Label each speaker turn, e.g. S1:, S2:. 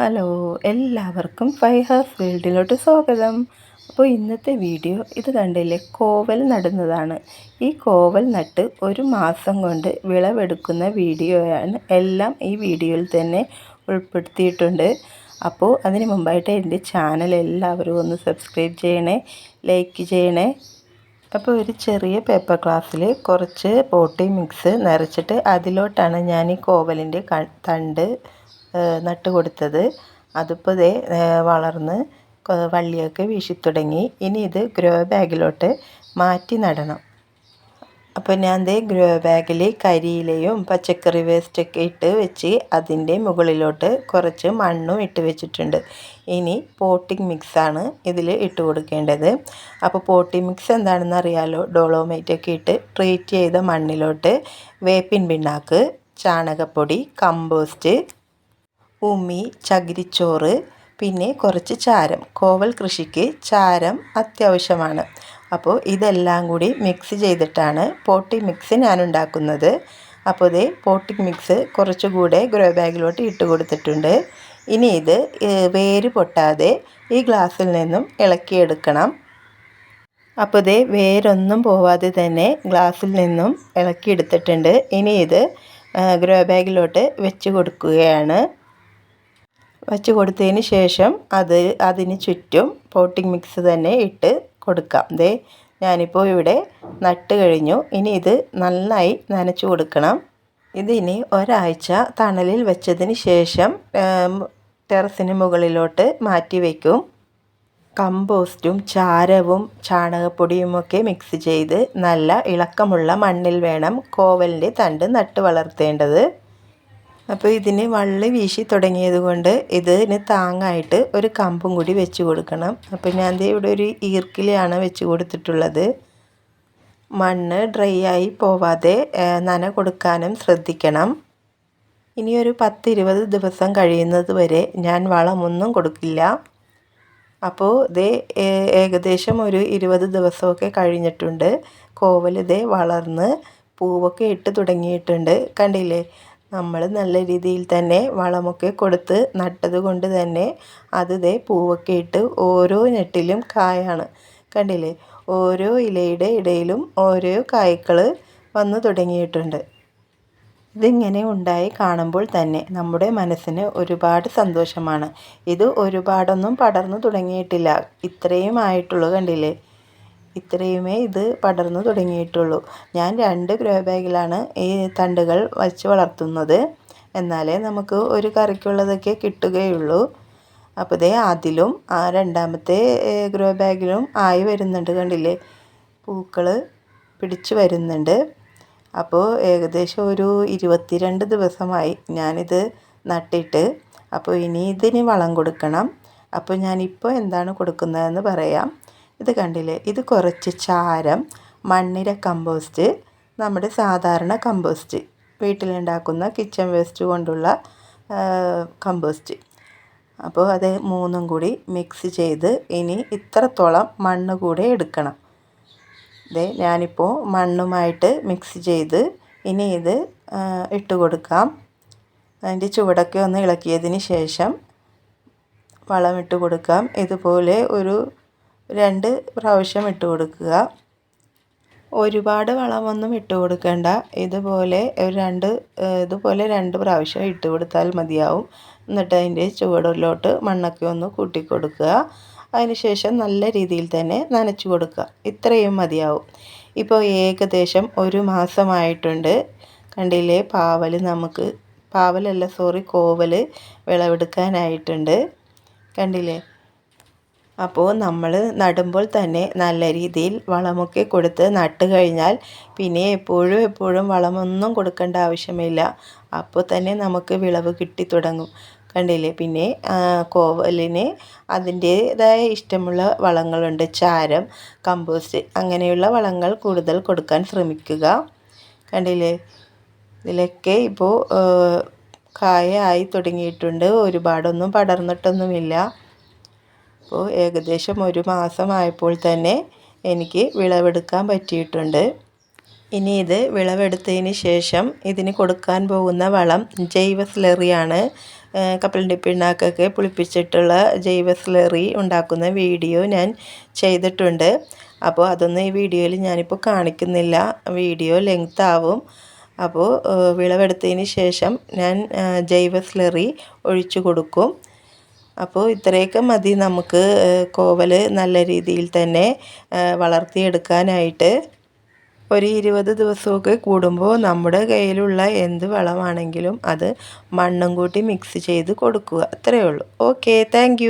S1: Hello എല്ലാവർക്കും ഫൈഹർ ഫീൽഡിലോട്ട് സ്വാഗതം. അപ്പോൾ ഇന്നത്തെ വീഡിയോ ഇത് കണ്ടില്ലേ കോവൽ നടുന്നതാണ്. ഈ കോവൽ നട്ട് ഒരു മാസം കൊണ്ട് വിളവെടുക്കുന്ന വീഡിയോയാണ് എല്ലാം ഈ വീഡിയോയിൽ തന്നെ ഉൾപ്പെടുത്തിയിട്ടുണ്ട്. അപ്പോൾ അതിന് മുമ്പായിട്ട് എന്റെ ചാനൽ എല്ലാവരും ഒന്ന് സബ്സ്ക്രൈബ് ചെയ്യണേ ലൈക്ക് ചെയ്യണേ. അപ്പോൾ ഒരു ചെറിയ പേപ്പർ ക്ലാസ്സിൽ കുറച്ച് പോട്ടി മിക്സ് നിറച്ചിട്ട് അതിലോട്ടാണ് ഞാൻ ഈ കോവലിന്റെ തണ്ട് നട്ട് കൊടുത്തത് അതിപ്പോൾ ഇതേ വളർന്ന് വള്ളിയൊക്കെ വീശി തുടങ്ങി ഇനി ഇത് ഗ്രോ ബാഗിലോട്ട് മാറ്റി നടണം. അപ്പോൾ ഞാൻ ദേ ഗ്രോ ബാഗിൽ കരിയിലയും പച്ചക്കറി വേസ്റ്റൊക്കെ ഇട്ട് വെച്ച് അതിന്റെ മുകളിലോട്ട് കുറച്ച് മണ്ണും ഇട്ട് വെച്ചിട്ടുണ്ട്. ഇനി പോട്ടിംഗ് മിക്സാണ് ഇതിൽ ഇട്ട് കൊടുക്കേണ്ടത്. അപ്പോൾ പോട്ടിംഗ് മിക്സ് എന്താണെന്ന് അറിയാലോ? ഡോളോമൈറ്റ് ഒക്കെ ഇട്ട് ട്രീറ്റ് ചെയ്ത മണ്ണിലോട്ട് വേപ്പിൻ പിണ്ണാക്ക് ചാണകപ്പൊടി കമ്പോസ്റ്റ് ഉമി ചകിരിച്ചോറ് പിന്നെ കുറച്ച് ചാരം. കോവൽ കൃഷിക്ക് ചാരം അത്യാവശ്യമാണ്. അപ്പോൾ ഇതെല്ലാം കൂടി മിക്സ് ചെയ്തിട്ടാണ് പോട്ടി മിക്സ് ഞാൻ ഉണ്ടാക്കുന്നത് അപ്പോൾ ഇതേ പോട്ടി മിക്സ് കുറച്ചുകൂടെ ഗ്രോ ബാഗിലോട്ട് ഇട്ട് കൊടുത്തിട്ടുണ്ട്. ഇനി ഇത് വേര് പൊട്ടാതെ ഈ ഗ്ലാസ്സിൽ നിന്നും ഇളക്കിയെടുക്കണം. അപ്പോൾ ഇതേ വേരൊന്നും പോവാതെ തന്നെ ഗ്ലാസ്സിൽ നിന്നും ഇളക്കിയെടുത്തിട്ടുണ്ട്. ഇനി ഇത് ഗ്രോ ബാഗിലോട്ട് വെച്ച് കൊടുക്കുകയാണ്. വച്ച് കൊടുത്തതിന് ശേഷം അത് അതിന് ചുറ്റും പോട്ടിംഗ് മിക്സ് തന്നെ ഇട്ട് കൊടുക്കാം. ദേ ഞാനിപ്പോൾ ഇവിടെ നട്ട് കഴിഞ്ഞു. ഇനി ഇത് നന്നായി നനച്ചു കൊടുക്കണം. ഇതിനി ഒരാഴ്ച തണലിൽ വെച്ചതിന് ശേഷം ടെറസിന് മുകളിലോട്ട് മാറ്റി വയ്ക്കും കമ്പോസ്റ്റും ചാരവും ചാണകപ്പൊടിയുമൊക്കെ മിക്സ് ചെയ്ത് നല്ല ഇളക്കമുള്ള മണ്ണിൽ വേണം കോവലിന്റെ തണ്ട് നട്ട് വളർത്തേണ്ടത്. അപ്പോൾ ഇതിന് വള്ളി വീശി തുടങ്ങിയത് കൊണ്ട് ഇതിന് താങ്ങായിട്ട് ഒരു കമ്പും കൂടി വെച്ച് കൊടുക്കണം. അപ്പോൾ ഞാൻ ഇവിടെ ഒരു ഈർക്കിലാണ് വെച്ച് കൊടുത്തിട്ടുള്ളത്. മണ്ണ് ഡ്രൈ ആയി പോവാതെ നന കൊടുക്കാനും ശ്രദ്ധിക്കണം. ഇനിയൊരു ഒരു പത്ത് ഇരുപത് ദിവസം കഴിയുന്നത് വരെ ഞാൻ വളമൊന്നും കൊടുക്കില്ല. അപ്പോൾ ഇത് ഏകദേശം ഒരു ഇരുപത് ദിവസമൊക്കെ കഴിഞ്ഞിട്ടുണ്ട്. കോവൽ ഇതേ വളർന്ന് പൂവൊക്കെ ഇട്ട് തുടങ്ങിയിട്ടുണ്ട്. കണ്ടില്ലേ? നമ്മൾ നല്ല രീതിയിൽ തന്നെ വളമൊക്കെ കൊടുത്ത് നട്ടത് കൊണ്ട് തന്നെ അത് ദേ പൂവൊക്കെ ഇട്ട് ഓരോ ഞെട്ടിലും കായാണ്. കണ്ടില്ലേ? ഓരോ ഇലയുടെ ഇടയിലും ഓരോ കായ്ക്കൾ വന്നു തുടങ്ങിയിട്ടുണ്ട്. ഇതിങ്ങനെ ഉണ്ടായി കാണുമ്പോൾ തന്നെ നമ്മുടെ മനസ്സിന് ഒരുപാട് സന്തോഷമാണ്. ഇത് ഒരുപാടൊന്നും പടർന്നു തുടങ്ങിയിട്ടില്ല. ഇത്രയും ആയിട്ടുള്ളൂ കണ്ടില്ലേ? ഇത്രയുമേ ഇത് പടർന്നു തുടങ്ങിയിട്ടുള്ളൂ. ഞാൻ രണ്ട് ഗ്രോ ബാഗിലാണ് ഈ തണ്ടുകൾ വച്ച് വളർത്തുന്നത്. എന്നാലേ നമുക്ക് ഒരു കറിക്കുള്ളതൊക്കെ കിട്ടുകയുള്ളൂ. അപ്പോൾ ഇതേ അതിലും ആ രണ്ടാമത്തെ ഗ്രോ ബാഗിലും ആയി വരുന്നുണ്ട് കണ്ടില്ലേ? പൂക്കൾ പിടിച്ചു വരുന്നുണ്ട്. അപ്പോൾ ഏകദേശം ഒരു ഇരുപത്തിരണ്ട് ദിവസമായി ഞാനിത് നട്ടിട്ട് അപ്പോൾ ഇനി ഇതിന് വളം കൊടുക്കണം. അപ്പോൾ ഞാനിപ്പോൾ എന്താണ് കൊടുക്കുന്നതെന്ന് പറയാം. ഇത് കണ്ടില്ലേ? ഇത് കുറച്ച് ചാരം മണ്ണിര കമ്പോസ്റ്റ് നമ്മുടെ സാധാരണ കമ്പോസ്റ്റ്. വീട്ടിലുണ്ടാക്കുന്ന കിച്ചൺ വേസ്റ്റ് കൊണ്ടുള്ള കമ്പോസ്റ്റ്. അപ്പോൾ അത് മൂന്നും കൂടി മിക്സ് ചെയ്ത് ഇനി ഇത്രത്തോളം മണ്ണ് കൂടെ എടുക്കണം. ഇതേ ഞാനിപ്പോൾ മണ്ണുമായിട്ട് മിക്സ് ചെയ്ത് ഇനി ഇത് ഇട്ട് കൊടുക്കാം. അതിന്റെ ചുവടൊക്കെ ഒന്ന് ഇളക്കിയതിന് ശേഷം വളമിട്ട് കൊടുക്കാം. ഇതുപോലെ ഒരു രണ്ട് പ്രാവശ്യം ഇട്ട് കൊടുക്കുക. ഒരുപാട് വളമൊന്നും ഇട്ട് കൊടുക്കേണ്ട. ഇതുപോലെ രണ്ട് ഇതുപോലെ രണ്ട് പ്രാവശ്യം ഇട്ട് കൊടുത്താൽ മതിയാവും. എന്നിട്ട് അതിന്റെ ചുവടിലോട്ട് മണ്ണൊക്കെ ഒന്ന് കൂട്ടി കൊടുക്കുക. അതിനുശേഷം നല്ല രീതിയിൽ തന്നെ നനച്ചു കൊടുക്കുക. ഇത്രയും മതിയാവും. ഇപ്പോൾ ഏകദേശം ഒരു മാസമായിട്ടുണ്ട്. കണ്ടില്ലേ? പാവൽ നമുക്ക് പാവലല്ല സോറി കോവൽ വിളവെടുക്കാനായിട്ടുണ്ട്. കണ്ടില്ലേ? അപ്പോൾ നമ്മൾ നടുമ്പോൾ തന്നെ നല്ല രീതിയിൽ വളമൊക്കെ കൊടുത്ത് നട്ട് കഴിഞ്ഞാൽ പിന്നെ എപ്പോഴും എപ്പോഴും വളമൊന്നും കൊടുക്കേണ്ട ആവശ്യമില്ല. അപ്പോൾ തന്നെ നമുക്ക് വിളവ് കിട്ടി തുടങ്ങും. കണ്ടില്ലേ? പിന്നെ കോവലിന് അതിന്റേതായ ഇഷ്ടമുള്ള വളങ്ങളുണ്ട്. ചാരം കമ്പോസ്റ്റ് അങ്ങനെയുള്ള വളങ്ങൾ കൂടുതൽ കൊടുക്കാൻ ശ്രമിക്കുക. കണ്ടില്ലേ? ഇതിലൊക്കെ ഇപ്പോൾ കായ ആയി തുടങ്ങിയിട്ടുണ്ട്. ഒരുപാടൊന്നും പടർന്നിട്ടൊന്നുമില്ല. അപ്പോൾ ഏകദേശം ഒരു മാസമായപ്പോൾ തന്നെ എനിക്ക് വിളവെടുക്കാൻ പറ്റിയിട്ടുണ്ട്. ഇനി ഇത് വിളവെടുത്തതിന് ശേഷം ഇതിന് കൊടുക്കാൻ പോകുന്ന വളം ജൈവ സ്ലറിയാണ് കപ്പലിന്റെ പിണ്ണാക്കൊക്കെ പുളിപ്പിച്ചിട്ടുള്ള ജൈവ സ്ലറി ഉണ്ടാക്കുന്ന വീഡിയോ ഞാൻ ചെയ്തിട്ടുണ്ട്. അപ്പോൾ അതൊന്നും ഈ വീഡിയോയിൽ ഞാനിപ്പോൾ കാണിക്കുന്നില്ല. വീഡിയോ ലെങ്ത് ആവും. അപ്പോൾ വിളവെടുത്തതിന് ശേഷം ഞാൻ ജൈവ സ്ലറി ഒഴിച്ചു കൊടുക്കും. അപ്പോൾ ഇത്രയൊക്കെ മതി നമുക്ക് കോവൽ നല്ല രീതിയിൽ തന്നെ വളർത്തിയെടുക്കാനായിട്ട്. ഒരു ഇരുപത് ദിവസമൊക്കെ കൂടുമ്പോൾ നമ്മുടെ കയ്യിലുള്ള എന്ത് വളമാണെങ്കിലും അത് മണ്ണും കൂട്ടി മിക്സ് ചെയ്ത് കൊടുക്കുക. അത്രയേ ഉള്ളൂ. Okay thank